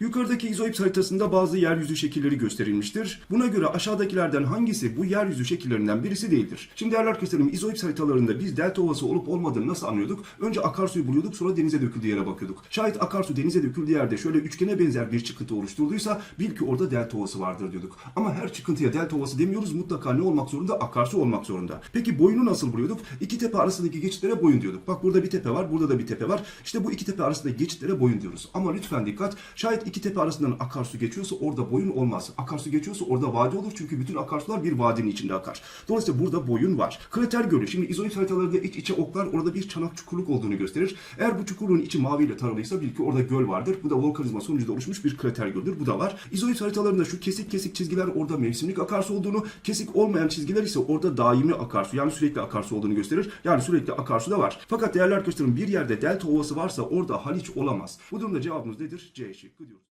Yukarıdaki izoips haritasında bazı yeryüzü şekilleri gösterilmiştir. Buna göre aşağıdakilerden hangisi bu yeryüzü şekillerinden birisi değildir? Şimdi değerli arkadaşlarım izoips haritalarında biz delta ovası olup olmadığını nasıl anlıyorduk? Önce akarsuyu buluyorduk sonra denize döküldüğü yere bakıyorduk. Şayet akarsu denize döküldüğü yerde şöyle üçgene benzer bir çıkıntı oluşturduysa bil ki orada delta ovası vardır diyorduk. Ama her çıkıntıya delta ovası demiyoruz mutlaka ne olmak zorunda? Akarsu olmak zorunda. Peki boyunu nasıl buluyorduk? İki tepe arasındaki geçitlere boyun diyorduk. Bak burada bir tepe var burada da bir tepe var. İşte bu iki tepe arasındaki geçitlere boyun diyoruz. Ama lütfen dikkat. Şayet iki tepe arasından akarsu geçiyorsa orada boyun olmaz. Akarsu geçiyorsa orada vadi olur çünkü bütün akarsular bir vadinin içinde akar. Dolayısıyla burada boyun var. Krater gölü. Şimdi izoips haritalarında iç içe oklar orada bir çanak çukurluk olduğunu gösterir. Eğer bu çukurluğun içi maviyle taralıysa bil ki orada göl vardır. Bu da volkanizma sonucunda oluşmuş bir krater göldür. Bu da var. İzoips haritalarında şu kesik kesik çizgiler orada mevsimlik akarsu olduğunu, kesik olmayan çizgiler ise orada daimi akarsu yani sürekli akarsu olduğunu gösterir. Yani sürekli akarsu da var. Fakat değerli arkadaşlarım bir yerde delta ovası varsa orada Haliç olamaz. Bu durumda cevabımız nedir? C şıkkı.